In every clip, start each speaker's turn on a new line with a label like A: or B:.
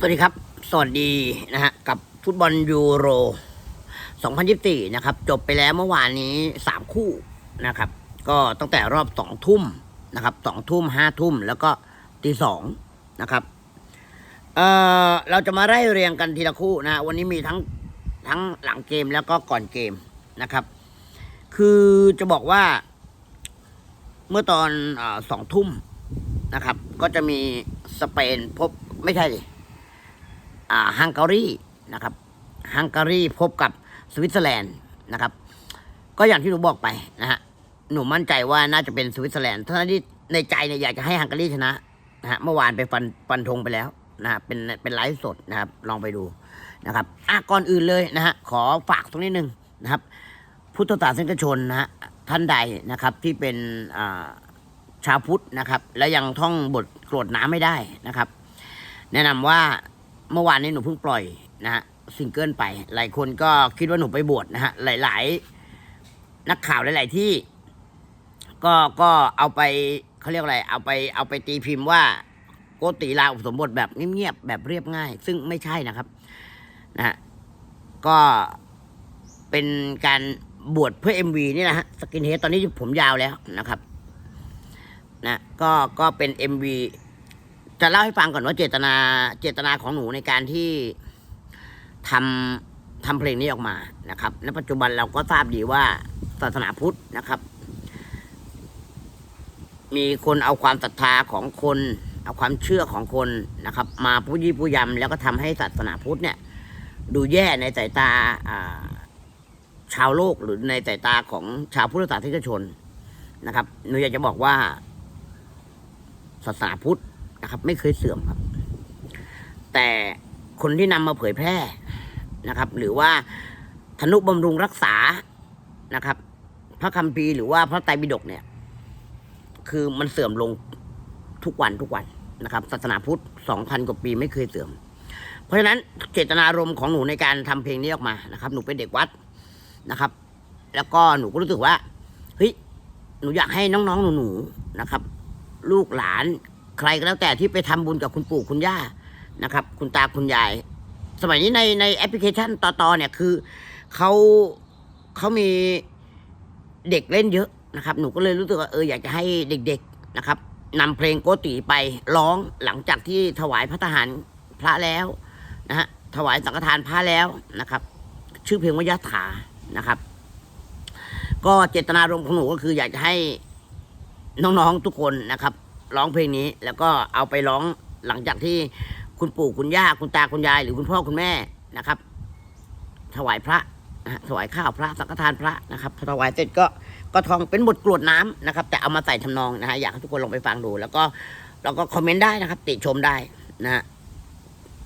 A: สวัสดีครับ สวัสดีนะฮะกับฟุตบอลยูโร 2024 นะครับ จบไปแล้วเมื่อวานนี้ 3 คู่นะครับ ก็ตั้งแต่รอบ 2 ทุ่มนะครับ2ทุ่ม 5 ทุ่ม แล้วก็ตีสองนะครับ เอ่อ เราจะมาไล่เรียงกันทีละคู่นะ วันนี้มีทั้งทั้งหลังเกมแล้วก็ก่อนเกมนะครับ คือจะบอกว่าเมื่อตอนอาสองทุ่มนะครับ ก็จะมีสเปนพบไม่ใช่ ฮังการีนะครับฮังการีพบกับสวิตเซอร์แลนด์นะครับ ก็อย่างที่หนูบอกไปนะฮะหนูมั่นใจว่าน่าจะเป็นสวิตเซอร์แลนด์ทั้งที่ในใจเนี่ยอยากจะให้ฮังการีชนะนะฮะเมื่อวานไปฟันฟันธงไปแล้วนะฮะเป็นเป็นไลฟ์สดนะครับลองไปดูนะครับอะก่อนอื่นเลยนะฮะขอฝากตรงนี้หนึ่งนะครับ พุทธศาสนิกชนนะฮะท่านใดนะครับที่เป็นอ่าชาวพุทธนะครับ และยังท่องบทกรวดน้ำไม่ได้นะครับ แนะนำว่า เมื่อวานนี้หนูเพิ่งปล่อยนะฮะซิงเกิลไป หลายคนก็คิดว่าหนูไปบวชนะฮะ หลาย ๆ นักข่าวหลาย ๆ ที่ ก็ก็เอาไปเขาเรียกอะไร เอาไปเอาไปตีพิมพ์ว่า โกติลาอุปสมบทแบบเงียบๆแบบเรียบง่าย ซึ่งไม่ใช่นะครับนะฮะก็เป็นการบวชเพื่อ MV นี่นะฮะสกินเฮดตอนนี้ผมยาวแล้วนะครับ นะก็ก็เป็น MV จะเล่าให้ฟังก่อนว่าเจตนาเจตนาของหนูในการที่ทำทำเพลงนี้ออกมานะครับในปัจจุบันเราก็ทราบดีว่าศาสนาพุทธนะครับ มีคนเอาความศรัทธาของคน เอาความเชื่อของคนนะครับ มาผู้ยี่ผู้ยำแล้วก็ทำให้ศาสนาพุทธเนี่ย ดูแย่ในสายตาอ่าชาวโลกหรือในสายตาของชาวพุทธศาสนิกชนนะครับหนูอยากจะบอกว่าศาสนาพุทธ นะครับ ไม่เคยเสื่อมครับ แต่คนที่นำมาเผยแพร่นะครับ หรือว่าธนุบำรุงรักษานะครับ พระคัมภีร์หรือว่าพระไตรปิฎกเนี่ย คือมันเสื่อมลงทุกวันทุกวันนะครับ ศาสนาพุทธสองพันกว่าปีไม่เคยเสื่อม เพราะฉะนั้นเจตนารมณ์ของหนูในการทำเพลงนี้ออกมานะครับ หนูเป็นเด็กวัดนะครับ แล้วก็หนูก็รู้สึกว่าเฮ้ยหนูอยากให้น้องๆหนูๆนะครับ ลูกหลาน ใครก็แล้วแต่ที่ไปทำบุญกับคุณปู่คุณย่านะครับ คุณตาคุณยาย สมัยนี้ในในแอปพลิเคชันต่อตอเนี่ยคือเขาเขามีเด็กเล่นเยอะนะครับ หนูก็เลยรู้สึกว่าเอออยากจะให้เด็ก ๆนะครับนำเพลงโกติไปร้องหลังจากที่ถวายพระทหารพระแล้วนะฮะถวายสังฆทานพระแล้วนะครับ ชื่อเพลงว่ายะถานะครับ ก็เจตนารมณ์ของหนูก็คืออยากจะให้น้องๆทุกคนนะครับ ร้องเพลงนี้ แล้วก็เอาไปร้องหลังจากที่คุณปู่คุณย่าคุณตาคุณยาย หรือคุณพ่อคุณแม่นะครับ ถวายพระถวายข้าวพระสังฆทานพระนะครับถวายเสร็จก็ก็ทองเป็นบทกรวดน้ำนะครับ แต่เอามาใส่ทำนองนะฮะอยากให้ทุกคนลองไปฟังดู แล้วก็เราก็คอมเมนต์ได้นะครับ ติชมได้นะฮะ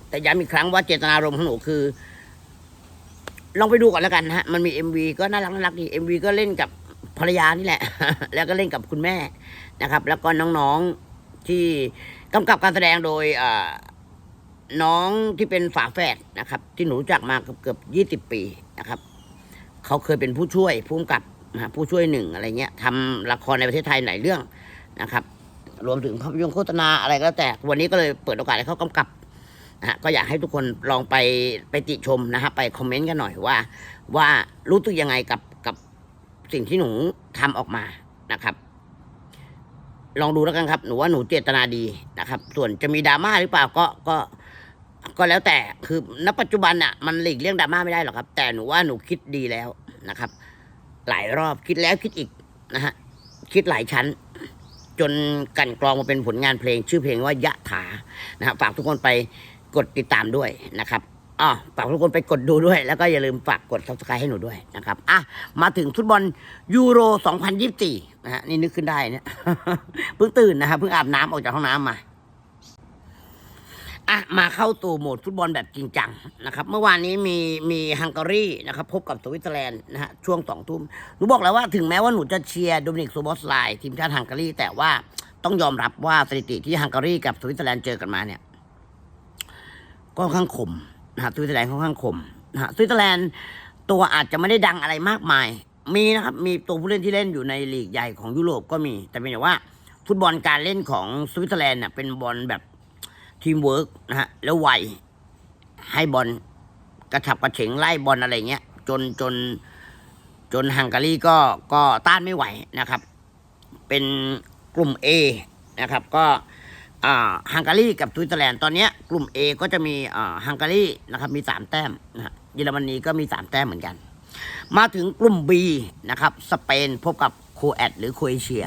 A: แต่ย้ำอีกครั้งว่าเจตนารมณ์ของหนูคือ ลองไปดูก่อนแล้วกันนะฮะมันมีเอ็มวีก็น่ารักน่ารักดีเอ็มวีก็เล่นกับภรรยานี่แหละ แล้วก็เล่นกับคุณแม่ นะครับ แล้วก็น้องๆที่กำกับการแสดงโดยน้องที่เป็นฝาแฝดนะครับ ที่หนูจักมาเกือบเกือบยี่สิบปีนะครับ เขาเคยเป็นผู้ช่วยผู้กำกับผู้ช่วยหนึ่งอะไรเงี้ยทำละครในประเทศไทยหลายเรื่องนะครับ รวมถึงภาพยนตร์โฆษณาอะไรก็แล้วแต่วันนี้ก็เลยเปิดโอกาสให้เขากำกับนะฮะก็อยากให้ทุกคนลองไปไปติชมนะฮะไปคอมเมนต์กันหน่อยว่า ว่ารู้สึกยังไงกับกับสิ่งที่หนูทำออกมานะครับ ลองดูแล้วกันครับ หนูว่าหนูเจตนาดีนะครับ ส่วนจะมีดราม่าหรือเปล่าก็ก็ก็แล้วแต่คือณปัจจุบันอะมันหลีกเลี่ยงดราม่าไม่ได้หรอกครับ แต่หนูว่าหนูคิดดีแล้วนะครับ หลายรอบคิดแล้วคิดอีกนะฮะคิดหลายชั้น จนกันกรองมาเป็นผลงานเพลง ชื่อเพลงว่ายะถานะครับฝากทุกคนไปกดติดตามด้วยนะครับ อ๋อฝากทุกคนไปกดดูด้วย แล้วก็อย่าลืมฝากกด subscribe ให้หนูด้วยนะครับอะมาถึงฟุตบอลยูโร 2024 นะฮะนี่นึกขึ้นได้เนี่ย เพิ่งตื่นนะครับเพิ่งอาบน้ำออกจากห้องน้ำมาอะมาเข้าตู่โหมดฟุตบอลแบบจริงจังนะครับ เมื่อวานนี้มีมีฮังการีนะครับ พบกับสวิตเซอร์แลนด์นะฮะช่วงสองทุ่มหนูบอกแล้วว่าถึงแม้ว่าหนูจะเชียร์โดมินิกซูบอสไลทีมชาติฮังการีแต่ว่าต้องยอมรับว่าสถิติที่ฮังการีกับสวิตเซอร์แลนด์เจอกันมาเนี่ยก็ค่อนข้างคม นะฮะสวิตเซอร์แลนด์ค่อนข้างคมนะฮะสวิตเซอร์แลนด์ตัวอาจจะไม่ได้ดังอะไรมากมาย มีนะครับ มีตัวผู้เล่นที่เล่นอยู่ในลีกใหญ่ของยุโรปก็มี แต่เป็นอย่างว่า ฟุตบอลการเล่นของสวิตเซอร์แลนด์เน่ยเป็นบอลแบบทีมเวิร์กนะฮะแล้วไวให้บอลกระฉับกระเฉงไล่บอลอะไรเงี้ย จนจนจนฮังการีก็ก็ต้านไม่ไหวนะครับ เป็นกลุ่ม A นะครับ ก็ ฮังการีกับสวิตเซอร์แลนด์ตอนนี้กลุ่ม A ก็จะมีอ่าฮังการีนะครับมีสามแต้มนะฮะเยอรมนีก็มีสามแต้มเหมือนกัน มาถึงกลุ่ม B นะครับสเปนพบกับโครแอตหรือโครเอเชีย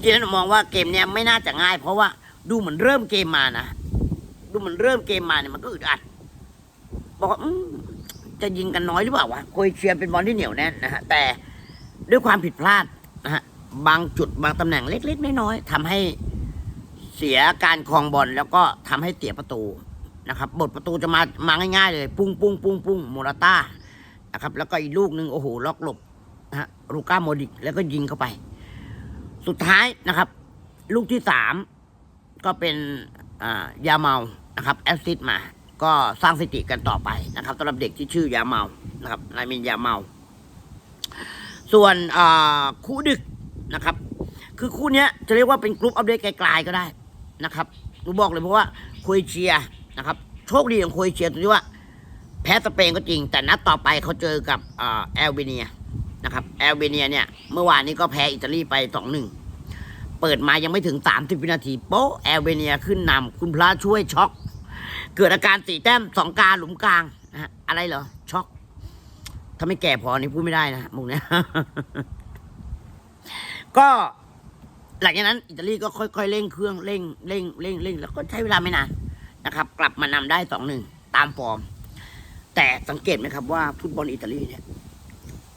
A: ที่นั้นมองว่าเกมเนี้ยไม่น่าจะง่าย เพราะว่าดูเหมือนเริ่มเกมมานะ ดูเหมือนเริ่มเกมมาเนี่ยมันก็อึดอัด บอกว่าจะยิงกันน้อยหรือเปล่าวะโครเอเชียเป็นบอลที่เหนียวแน่นนะฮะแต่ด้วยความผิดพลาดนะฮะบางจุดบางตำแหน่งเล็ก ๆ น้อยๆทำให้ เสียการครองบอลแล้วก็ทำให้เสียประตูนะครับบทประตูจะมามาง่ายๆเลย ปุ้งปุ้งปุ้งปุ้งโมราต้านะครับแล้วก็อีกลูกหนึ่งโอ้โหล็อกหลบนะฮะลูก้าโมดิกแล้วก็ยิงเข้าไป สุดท้ายนะครับ ลูกที่สามก็เป็นยาเมานะครับแอสซิดมา ก็สร้างสถิติกันต่อไปนะครับสำหรับเด็กที่ชื่อยาเมานะครับนายมินยาเมา ส่วนคู่ดึกนะครับ คือคู่นี้จะเรียกว่าเป็นกรุ๊ปอัปเดตไกลๆก็ได้ นะครับหนูบอกเลยเพราะว่าโครเอเชียนะครับ โชคดีของโครเอเชียตรงที่ว่า แพ้สเปนก็จริง แต่นัดต่อไปเขาเจอกับแอลเบเนียนะครับแอลเบเนียเนี่ยเมื่อวานนี้ก็แพ้อิตาลีไปสองหนึ่งเปิดมายังไม่ถึงสามสิบวินาที โป๊ะแอลเบเนียขึ้นนำคุณพระช่วยช็อก เกิดอาการตีแต้มสองกาหลุมกลางอะไรเหรอ ช็อก ถ้าไม่แก่พอนี่พูดไม่ได้นะมุกเนี้ยก็ หลังจากนั้นอิตาลีก็ค่อยๆเร่งเครื่องเร่งเร่งเร่งเร่งแล้วก็ใช้เวลาไม่นานนะครับ กลับมานำได้สองหนึ่งตามฟอร์ม แต่สังเกตไหมครับว่าฟุตบอลอิตาลีเนี่ย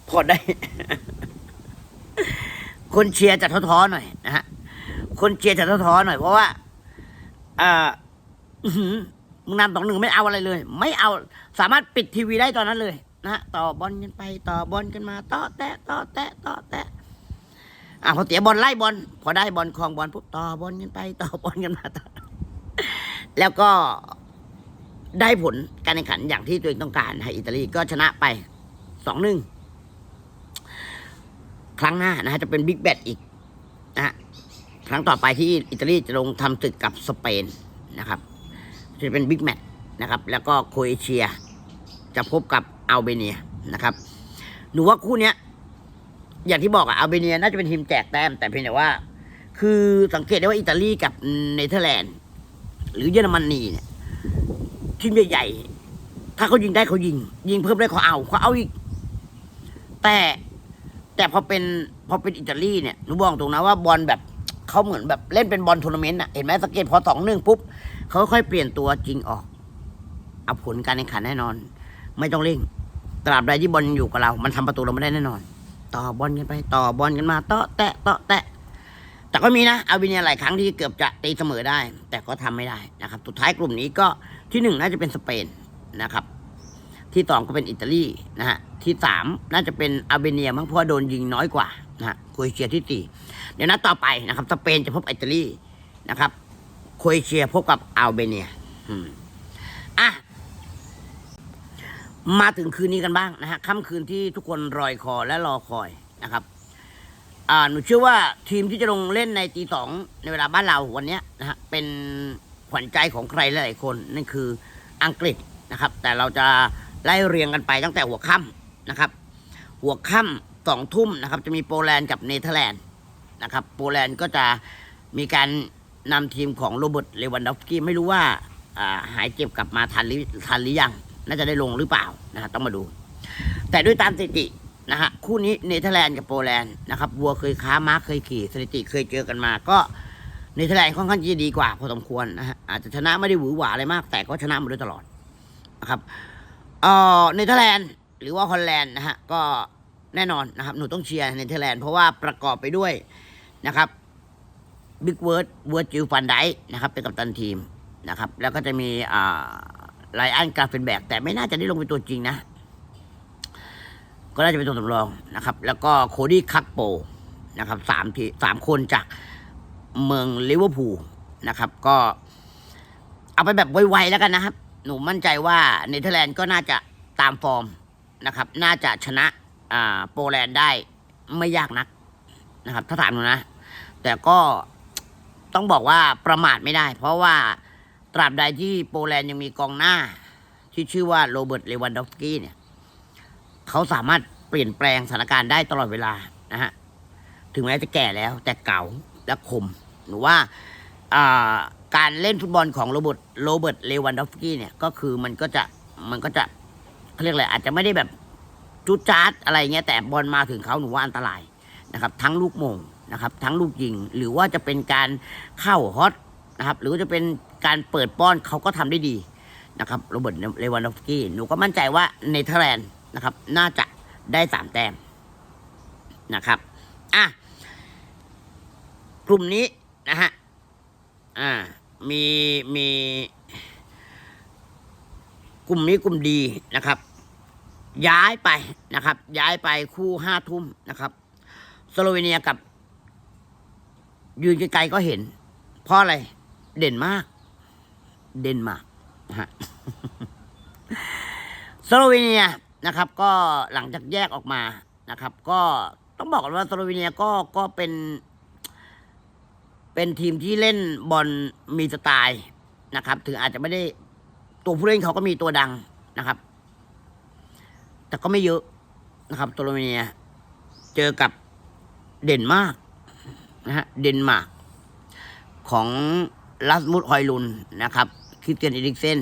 A: พอได้ คนเชียร์จะท้อๆหน่อยนะฮะคนเชียร์จะท้อๆหน่อยเพราะว่าเอ่อมึงนำสองหนึ่งไม่เอาอะไรเลย ไม่เอาสามารถปิดทีวีได้ตอนนั้นเลย นะฮะต่อบอลกันไป ต่อบอลกันมาต่อแตะต่อแตะต่อแตะ อะพอเสียบอลไล่บอลพอได้บอลคลองบอลปุ๊บต่อบอลกันไป ต่อบอลกันมาต่อแล้วก็ได้ผลการแข่งขันอย่างที่ตัวเองต้องการให้อิตาลีก็ชนะไปสองหนึ่งครั้งหน้านะฮะจะเป็นบิ๊กแบทอีกนะฮะครั้งต่อไปที่อิตาลีจะลงทำศึกกับสเปนนะครับจะเป็นบิ๊กแมตช์นะครับ แล้วก็โคเอเชีย จะพบกับอัลเบเนียนะครับหนูว่าคู่เนี้ย อย่างที่บอกอะอัลเบเนียน่าจะเป็นทีมแจกแต้มแต่เพียงแต่ว่า คือสังเกตได้ว่าอิตาลีกับเนเธอร์แลนด์ หรือเยอรมนีเนี่ยทีมใหญ่ๆถ้าเขายิงได้เขายิง ยิงเพิ่มได้เขาเอาเขาเอาอีก แต่แต่พอเป็นพอเป็นอิตาลีเนี่ยหนูบอกตรงนะว่าบอลแบบเขาเหมือนแบบเล่นเป็นบอลทัวร์นาเมนต์อะเห็นไหมสังเกตพอสองหนึ่งปุ๊บเขาค่อยเปลี่ยนตัวจริงออกเอาผลการแข่งขันแน่นอน ไม่ต้องเร่งตราบใดที่บอลอยู่กับเรา มันทำประตูเราไม่ได้แน่นอน ต่อบอลกันไปต่อบอลกันมาเต่อแตะต่อแตะ แต่ก็มีนะอาวิเนียหลายครั้งที่เกือบจะตีเสมอได้ แต่ก็ทำไม่ได้นะครับสุดท้ายกลุ่มนี้ก็ที่หนึ่งน่าจะเป็นสเปนนะครับ ที่สองก็เป็นอิตาลีนะฮะที่สามน่าจะเป็นอาร์เบเนียมั้งเพราะว่าโดนยิงน้อยกว่านะฮะโครเอเชียที่สี่เดี๋ยวนัดต่อไปนะครับสเปนจะพบอิตาลีนะครับโครเอเชียพบกับอัลเบเนียอืมอะ มาถึงคืนนี้กันบ้างนะฮะค่ำคืนที่ทุกคนรอยคอและรอคอยนะครับอ่าหนูเชื่อว่าทีมที่จะลงเล่นในตีสองในเวลาบ้านเราวันนี้นะฮะเป็นขวัญใจของใครหลายๆคนนั่นคืออังกฤษนะครับ แต่เราจะไล่เรียงกันไปตั้งแต่หัวค่ำนะครับ หัวค่ำสองทุ่มนะครับ จะมีโปแลนด์กับเนเธอร์แลนด์นะครับ โปแลนด์ก็จะมีการนำทีมของโรเบิร์ตเลวันดอฟสกี้ไม่รู้ว่าอ่าหายเจ็บกลับมาทันหรือทันหรือยัง น่าจะได้ลงหรือเปล่านะฮะต้องมาดู แต่ด้วยตามสถิตินะฮะคู่นี้เนเธอร์แลนด์กับโปแลนด์นะครับวัวเคยค้าม้าเคยขี่สถิติเคยเจอกันมา ก็เนเธอร์แลนด์ค่อนข้างจะดีกว่าพอสมควรนะฮะอาจจะชนะไม่ได้หวือหวาอะไรมาก แต่ก็ชนะมาโดยตลอดนะครับเอ่อเนเธอร์แลนด์หรือว่าฮอลแลนด์นะฮะก็แน่นอนนะครับ หนูต้องเชียร์เนเธอร์แลนด์เพราะว่าประกอบไปด้วยนะครับบิ๊กเวิร์ดเวิร์ดจิวฟันไดนะครับเป็นกัปตันทีมนะครับ แล้วก็จะมีอ่า ไลอันกราเฟนแบกแต่ไม่น่าจะได้ลงเป็นตัวจริงนะ ก็น่าจะเป็นตัวสำรองนะครับ แล้วก็โคดี้คักโปนะครับสามทีสามคนจากเมืองลิเวอร์พูลนะครับ ก็เอาไปแบบไวๆแล้วกันนะครับ หนูมั่นใจว่าเนเธอร์แลนด์ก็น่าจะตามฟอร์มนะครับ น่าจะชนะโปแลนด์ได้ไม่ยากนักนะครับ ถ้าถามหนูนะ แต่ก็ต้องบอกว่าประมาทไม่ได้ เพราะว่า ตราบใดที่โปแลนด์ยังมีกองหน้า ที่ชื่อว่าโรเบิร์ตเลวันดอฟสกี้เนี่ยเขาสามารถเปลี่ยนแปลงสถานการณ์ได้ตลอดเวลานะฮะถึงแม้จะแก่แล้วแต่เก่าและคมหรือว่าการเล่นฟุตบอลของโรเบิร์ตโรเบิร์ตเลวันดอฟสกี้เนี่ยก็คือมันก็จะมันก็จะเขาเรียกอะไรอาจจะไม่ได้แบบจุดจาร์ดอะไรเงี้ยแต่บอลมาถึงเขาหนูว่าอันตรายนะครับ ทั้งลูกโมงนะครับ ทั้งลูกยิง หรือว่าจะเป็นการเข้าฮอต นะครับ หรือว่าจะเป็นการเปิดป้อนเขาก็ทำได้ดีนะครับโรเบิร์ตเลวันดอฟสกี้หนูก็มั่นใจว่าเนเธอร์แลนด์นะครับ น่าจะได้สามแต้มนะครับอะกลุ่มนี้นะฮะอ่ามีมีกลุ่มนี้กลุ่มดีนะครับ ย้ายไปนะครับ ย้ายไปคู่ห้าทุ่มนะครับสโลเวเนียกับ ยืนไกลๆก็เห็น เพราะอะไร เด่นมาก เด่นมากนะฮะสโลเวเนียนะครับ ก็หลังจากแยกออกมานะครับ ก็ต้องบอกกันว่าสโลเวเนียก็ก็เป็น เป็นทีมที่เล่นบอลมีสไตล์นะครับ ถึงอาจจะไม่ได้ตัวผู้เล่นเขาก็มีตัวดังนะครับ แต่ก็ไม่เยอะนะครับสโลเวเนีย เจอกับเด่นมากนะฮะเดนมาร์กของ ลัสมุดฮอยลุนนะครับคริสเตียนอีริกเซน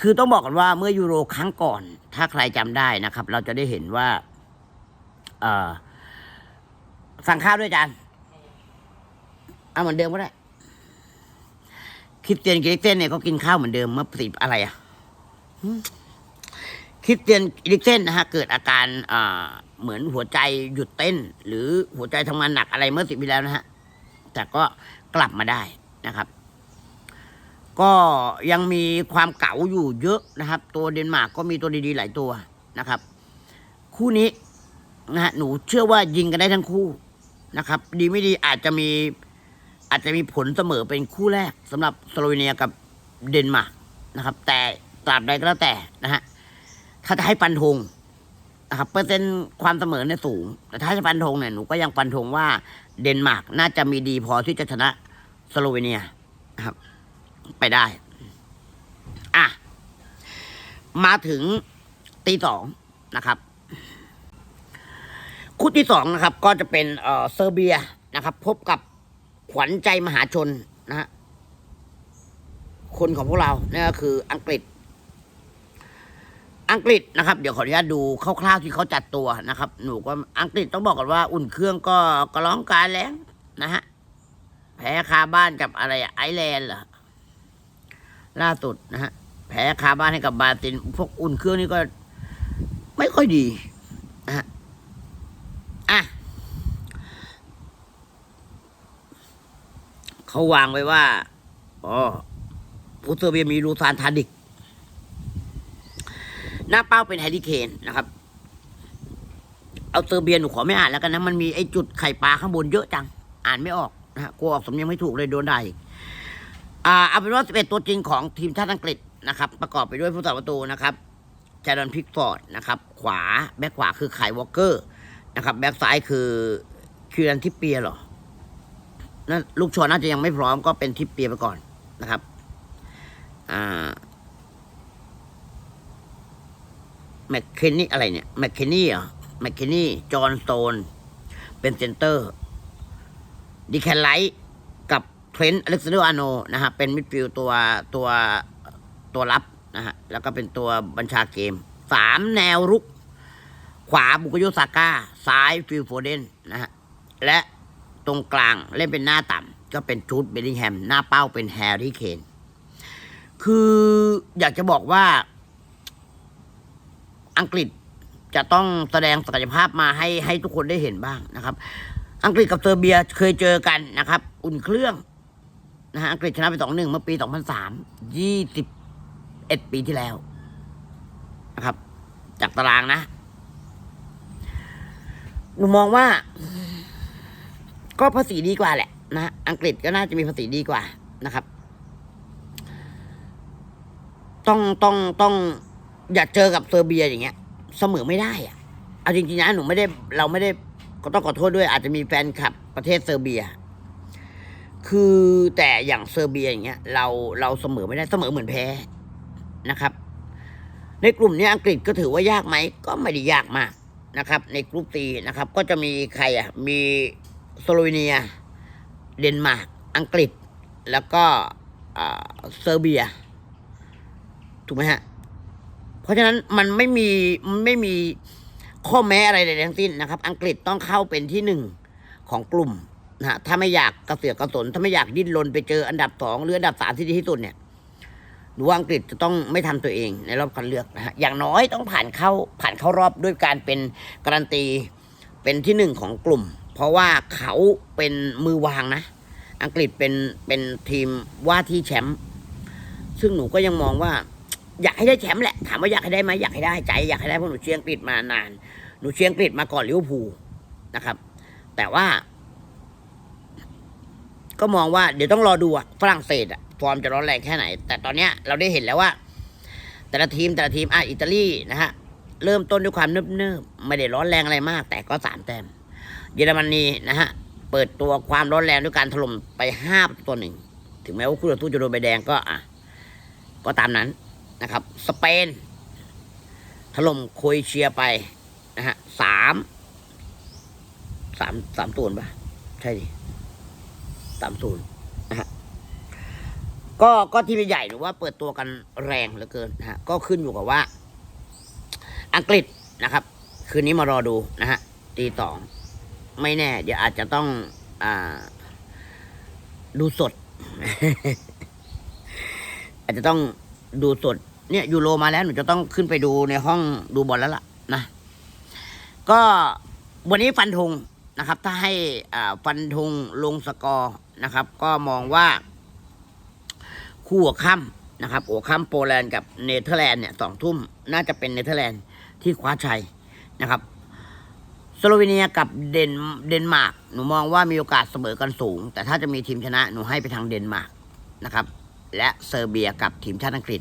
A: คือต้องบอกกันว่าเมื่อยูโรครั้งก่อน ถ้าใครจำได้นะครับ เราจะได้เห็นว่าเอสั่งข้าวด้วยจานเอาเหมือนเดิมก็ได้คริสเตียนกิริกเซนเนี่ยเขากินข้าวเหมือนเดิมเมื่อสิบอะไรอะคริสเตียนกิริกเซนนะฮะเกิดอาการอ่าเหมือนหัวใจหยุดเต้น หรือหัวใจทำงานหนักอะไรเมื่อสิบปีแล้วนะฮะแต่ก็กลับมาได้นะครับ ก็ยังมีความเก๋าอยู่เยอะนะครับ ตัวเดนมาร์กก็มีตัวดีๆหลายตัวนะครับ คู่นี้นะฮะหนูเชื่อว่ายิงกันได้ทั้งคู่นะครับ ดีไม่ดีอาจจะมีอาจจะมีผลเสมอเป็นคู่แรกสำหรับสโลวีเนียกับเดนมาร์กนะครับ แต่ตราบใดก็แล้วแต่นะฮะถ้าจะให้ฟันธงนะครับเปอร์เซ็นต์ความเสมอเนี่ยสูง แต่ถ้าจะฟันธงเนี่ยหนูก็ยังฟันธงว่าเดนมาร์กน่าจะมีดีพอที่จะชนะสโลวีเนียนะครับ ไปได้ อะ มาถึงตีสองนะครับ คู่ที่สองนะครับ ก็จะเป็นเอ่อเซอร์เบียนะครับ พบกับขวัญใจมหาชนนะฮะคนของพวกเรานั่นก็คืออังกฤษ อังกฤษนะครับ เดี๋ยวขออนุญาตดูคร่าวๆที่เขาจัดตัวนะครับ หนูก็อังกฤษต้องบอกก่อนว่า อุ่นเครื่องก็กร้องการแรงนะฮะแพ้คาบ้านกับอะไรไอร์แลนด์เหรอ ล่าสุดนะฮะ แพ้คาบ้านให้กับบาซิลพวกอุ่นเครื่องนี่ก็ ไม่ค่อยดีนะฮะอะเขาวางไว้ว่าอ๋ออุเซอร์เบียมีลูซานทาดิก หน้าเป้าเป็นแฮร์รี่เคนนะครับ เอาเซอร์เบียหนูขอไม่อ่านแล้วกันนะ มันมีไอ้จุดไข่ปลาข้างบนเยอะจัง อ่านไม่ออกนะฮะกลัวออกสำเนียงไม่ถูกเลยโดนได้อีก อ่าเอาเป็นว่า11ตัวจริงของทีมชาติอังกฤษนะครับ ประกอบไปด้วยผู้สาประตูนะครับจารอนพิกฟอร์ดนะครับ ขวาแบ็คขวาคือไขายวอลเกอร์นะครับแบ็กซ้ายคือคิวรันทิปเปียหรอนั่นลูกชอน่าจะยังไม่พร้อมก็เป็นทิปเปียไปก่อนนะครับอ่าแมคเคนนี่อะไรเนี่ยแมคเคนนี่เหรอแมคเคนนี่จอห์นสโตนเป็นเซนเตอร์ดิแคนไลท์ เทรนต์อเล็กซานเดอร์อาโนนะฮะเป็นมิดฟิลด์ตัวตัวตัวรับนะฮะแล้วก็เป็นตัวบัญชาเกมสามแนวรุก ขวาบุกโยซาก้า ซ้ายฟิลโฟเดนนะฮะและตรงกลางเล่นเป็นหน้าต่ำก็เป็นจูดเบลลิงแฮม หน้าเป้าเป็นแฮร์รี่เคนคืออยากจะบอกว่า อังกฤษจะต้องแสดงศักยภาพมาให้ให้ทุกคนได้เห็นบ้างนะครับ อังกฤษกับเซอร์เบียเคยเจอกันนะครับ อุ่นเครื่อง นะฮะอังกฤษชนะไปสองหนึ่งเมื่อปีสองพันสามยี่สิบเอ็ดปีที่แล้วนะครับ จากตารางนะหนูมองว่า ก็ภาษีดีกว่าแหละ นะอังกฤษก็น่าจะมีภาษีดีกว่านะครับ ต้องต้องต้องอยากเจอกับเซอร์เบียอย่างเงี้ย เสมอไม่ได้อะเอาจริงๆนะหนูไม่ได้ เราไม่ได้ก็ต้องขอโทษด้วย อาจจะมีแฟนคลับประเทศเซอร์เบีย คือแต่อย่างเซอร์เบียอย่างเงี้ยเราเราเสมอไม่ได้เสมอเหมือนแพ้นะครับ ในกลุ่มนี้อังกฤษก็ถือว่ายากไหมก็ไม่ได้ยากมากนะครับ ในกลุ่มตีนะครับ ก็จะมีใครอะมีสโลวีเนีย เดนมาร์กอังกฤษ แล้วก็เซอร์เบีย ถูกไหมฮะ เพราะฉะนั้นมันไม่มีมันไม่มีข้อแม้อะไรใดทั้งสิ้นนะครับ อังกฤษต้องเข้าเป็นที่หนึ่งของกลุ่ม นะฮะถ้าไม่อยากกระเสือกกระสนถ้าไม่อยากดิ้นรนไปเจออันดับสองหรืออันดับสามที่ดีที่สุดเนี่ยหนูว่าอังกฤษจะต้องไม่ทำตัวเองในรอบคัดเลือกนะฮะอย่างน้อยต้องผ่านเข้าผ่านเข้ารอบด้วยการเป็นการันตีเป็นที่หนึ่งของกลุ่ม เพราะว่าเขาเป็นมือวางนะ อังกฤษเป็นเป็นทีมว่าที่แชมป์ซึ่งหนูก็ยังมองว่า อยากให้ได้แชมป์แหละถามว่าอยากให้ได้ไหมอยากให้ได้ใจอยากให้ได้เพราะหนูเชียร์อังกฤษมานาน หนูเชียร์อังกฤษมาก่อนลิเวอร์พูลนะครับ แต่ว่า ก็มองว่าเดี๋ยวต้องรอดูอะฝรั่งเศสอะฟอร์มจะร้อนแรงแค่ไหน แต่ตอนเนี้ยเราได้เห็นแล้วว่า แต่ละทีมแต่ละทีมอะอิตาลีนะฮะเริ่มต้นด้วยความเนิบๆไม่ได้ร้อนแรงอะไรมาก แต่ก็สามแต้มเยอรมนีนะฮะเปิดตัวความร้อนแรงด้วยการถล่มไปห้าตูต่อหนึ่งถึงแม้ว่าคู่ต่อสู้จะโดนใบแดงก็อะก็ตามนั้นนะครับ สเปน ถล่มโครเอเชียไปนะฮะสามสามสามตูนย์ปะใช่ดิ สามศูนย์นะฮะก็ก็ทีมใหญ่หรือว่าเปิดตัวกันแรงเหลือเกินนะฮะก็ขึ้นอยู่กับว่า อังกฤษนะครับ คืนนี้มารอดูนะฮะตีสองไม่แน่ เดี๋ยวอาจจะต้องอ่า ดูสด อาจจะต้องดูสด เนี่ยยูโรมาแล้วหนูจะต้องขึ้นไปดูในห้องดูบอลแล้วล่ะนะ ก็วันนี้ฟันธง นะครับ ถ้าให้ฟันธงลงสกอร์นะครับ ก็มองว่าคู่หัวค่ำนะครับหัวค่ำโปแลนด์กับเนเธอร์แลนด์เนี่ยสองทุ่มน่าจะเป็นเนเธอร์แลนด์ที่คว้าชัยนะครับสโลวีเนียกับเดนเดนมาร์กหนูมองว่ามีโอกาสเสมอกันสูง แต่ถ้าจะมีทีมชนะหนูให้ไปทางเดนมาร์กนะครับ และเซอร์เบียกับทีมชาติอังกฤษ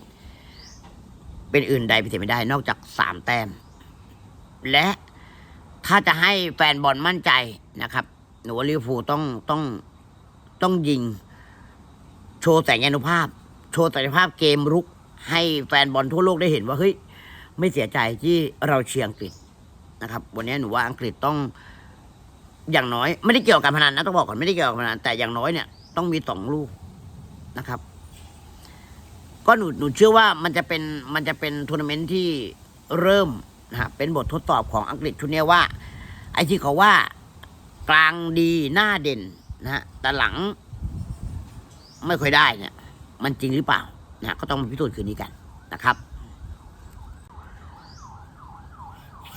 A: เป็นอื่นใดไปเสียไม่ได้นอกจากสามแต้มและ ถ้าจะให้แฟนบอลมั่นใจนะครับ หนูว่าลิเวอร์พูลต้องต้องต้องยิง โชว์แสงยานุภาพ โชว์ศักยภาพเกมรุก ให้แฟนบอลทั่วโลกได้เห็นว่าเฮ้ยไม่เสียใจที่เราเชียร์อังกฤษนะครับ วันนี้หนูว่าอังกฤษต้องอย่างน้อย ไม่ได้เกี่ยวกับพนันนะต้องบอกก่อนไม่ได้เกี่ยวกับพนันแต่อย่างน้อยเนี่ยต้องมีสองลูกนะครับ ก็หนูหนูเชื่อว่ามันจะเป็นมันจะเป็นทัวร์นาเมนต์ที่เริ่ม นะเป็นบททดสอบของอังกฤษชุดเนี้ยว่า ไอ้ที่เขาว่ากลางดีหน้าเด่นนะฮะแต่หลังไม่ค่อยได้เนี่ย มันจริงหรือเปล่านะฮะก็ต้องมาพิสูจน์คืนนี้กันนะครับ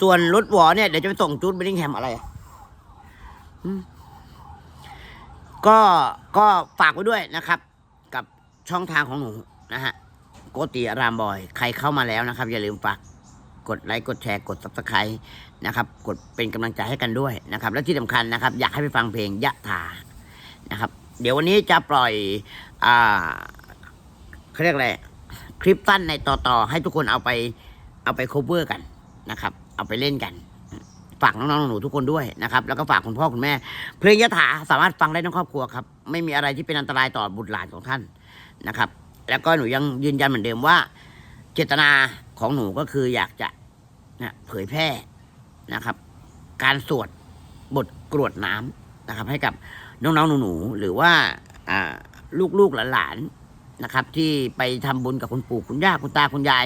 A: ส่วนรถหวอเนี่ยเดี๋ยวจะไปส่งจูดเบลลิงแฮมอะไรก็ก็ฝากไว้ด้วยนะครับ กับช่องทางของหนูนะฮะโกติอารามบอย ใครเข้ามาแล้วนะครับ อย่าลืมฝาก กดไลค์กดแชร์กด subscribe นะครับกดเป็นกำลังใจให้กันด้วยนะครับ และที่สำคัญนะครับ อยากให้ไปฟังเพลงยะถานะครับ เดี๋ยววันนี้จะปล่อยอ่าเขาเรียกอะไรคลิปสั้นในต่อต่อให้ทุกคนเอาไปเอาไป cover กันนะครับ เอาไปเล่นกันฝากน้องๆหนูทุกคนด้วยนะครับ แล้วก็ฝากคุณพ่อคุณแม่ เพลงยะถาสามารถฟังได้ทั้งครอบครัวครับ ไม่มีอะไรที่เป็นอันตรายต่อบุตรหลานของท่านนะครับ แล้วก็หนูยังยืนยันเหมือนเดิมว่า เจตนา ของหนูก็คืออยากจะนะเผยแพร่นะครับ การสวดบทกรวดน้ำนะครับ ให้กับน้องๆหนูๆหรือว่าลูกๆหลานๆนะครับ ที่ไปทำบุญกับคุณปู่คุณย่าคุณตาคุณยาย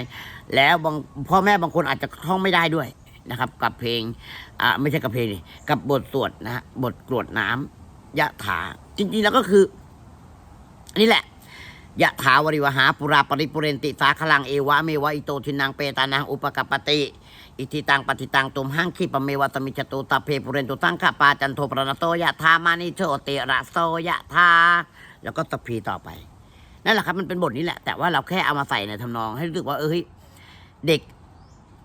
A: แล้วบางพ่อแม่บางคนอาจจะท่องไม่ได้ด้วยนะครับ กับเพลงอ่าไม่ใช่กับเพลงนี่กับบทสวดนะฮะบทกรวดน้ำยะถาจริงๆแล้วก็คือ อันนี้แหละ ยะถาวริวหาปุราปริปุเรนติสาคลังเอวะเมวะอิโตทินังเปตานังอุปกปปติ อิทิตังปฏิตังตุมหังคิปเมวะตมิจตุตาเพปุเรนตุตังขปาจันโทปรณโตยะธามานิโชติระโสยะธาแล้วก็ตะพีต่อไปนั่นแหละครับมันเป็นบทนี้แหละ แต่ว่าเราแค่เอามาใส่ในทำนอง ให้รู้สึกว่าเอ้ยเด็ก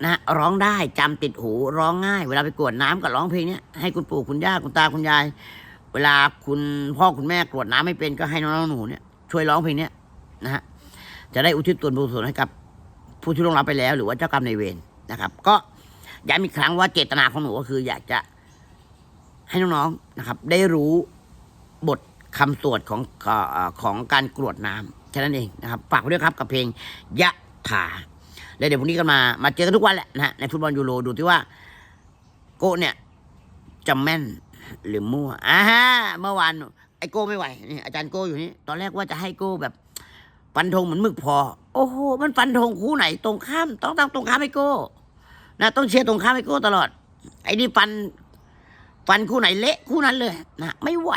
A: นะร้องได้จำติดหูร้องง่าย เวลาไปกวดน้ำก็ร้องเพลงเนี้ยให้คุณปู่คุณย่าคุณตาคุณยาย เวลาคุณพ่อคุณแม่กวดน้ำไม่เป็นก็ให้น้องๆหนูเนี่ย ช่วยร้องเพลงนี้นะฮะจะได้อุทิศตนบุญกุศลให้กับ ผู้ที่ล่วงลับไปแล้ว หรือว่าเจ้ากรรมในเวรนะครับ ก็ย้ำอีกครั้งว่าเจตนาของหนูก็คือ อยากจะให้น้องๆนะครับ ได้รู้บทคำสวดของเอ่อเอ่อของการกรวดน้ำแค่นั้นเองนะครับฝากไว้ด้วยครับกับเพลงยะถาแล้วเดี๋ยวพรุ่งนี้กันมามาเจอกันทุกวันแหละนะฮะในฟุตบอลยูโรดูที่ว่า โก้เนี่ยจะแม่นหรือมั่วอ่าฮะเมื่อวาน ไอโก้ไม่ไหวนี่อาจารย์โก้อยู่นี่ตอนแรกว่าจะให้โก้แบบฟันธงเหมือนมึกพอ โอ้โหมันฟันธงคู่ไหนตรงข้าม ต้องต้องตรงข้ามไอโก้นะต้องเชียร์ตรงข้ามไอโก้ตลอด ไอ้นี่ฟันฟันคู่ไหนเละคู่นั้นเลยนะไม่ไหว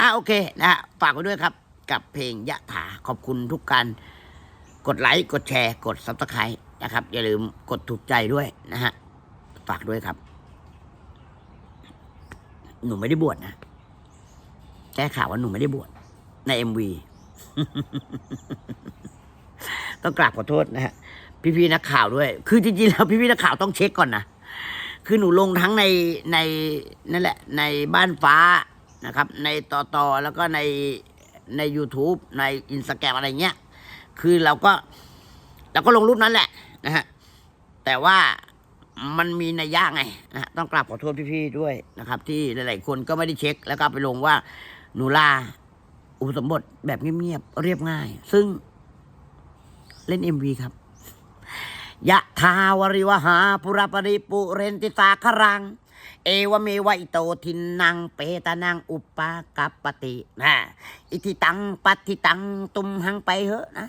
A: อะโอเคนะฮะฝากไว้ด้วยครับ กับเพลงยะถาขอบคุณทุกการกดไลค์กดแชร์ กดซับสไครต์นะครับ อย่าลืมกดถูกใจด้วยนะฮะฝากด้วยครับ หนูไม่ได้บวชนะ แก้ข่าวว่าหนูไม่ได้บวชในเอ็มวีต้องกราบขอโทษนะฮะพี่ๆนักข่าวด้วย คือจริงๆแล้วพี่ๆนักข่าวต้องเช็คก่อนนะคือหนูลงทั้งในในนั่นแหละ ในบ้านฟ้านะครับ ในต่อต่อแล้วก็ในใน YouTube ในอินสตาแกรมอะไรเงี้ย คือเราก็ เราก็ลงรูปนั้นแหละนะฮะ แต่ว่า มันมีนัยยะไงนะต้องกราบขอโทษพี่ๆด้วยนะครับ ที่หลาย ๆ คนก็ไม่ได้เช็ค แล้วก็ไปลงว่าหนูลาอุปสมบทแบบเงียบๆเรียบง่าย ซึ่งเล่นเอ็มวีครับยะทาวริวหาปุรปริปุเรนติสาครัง เอวเมวะอิโตทินนังเปตานังอุปากัปปตินะอิทิตังปัติตังตุมหังไปเหอะนะ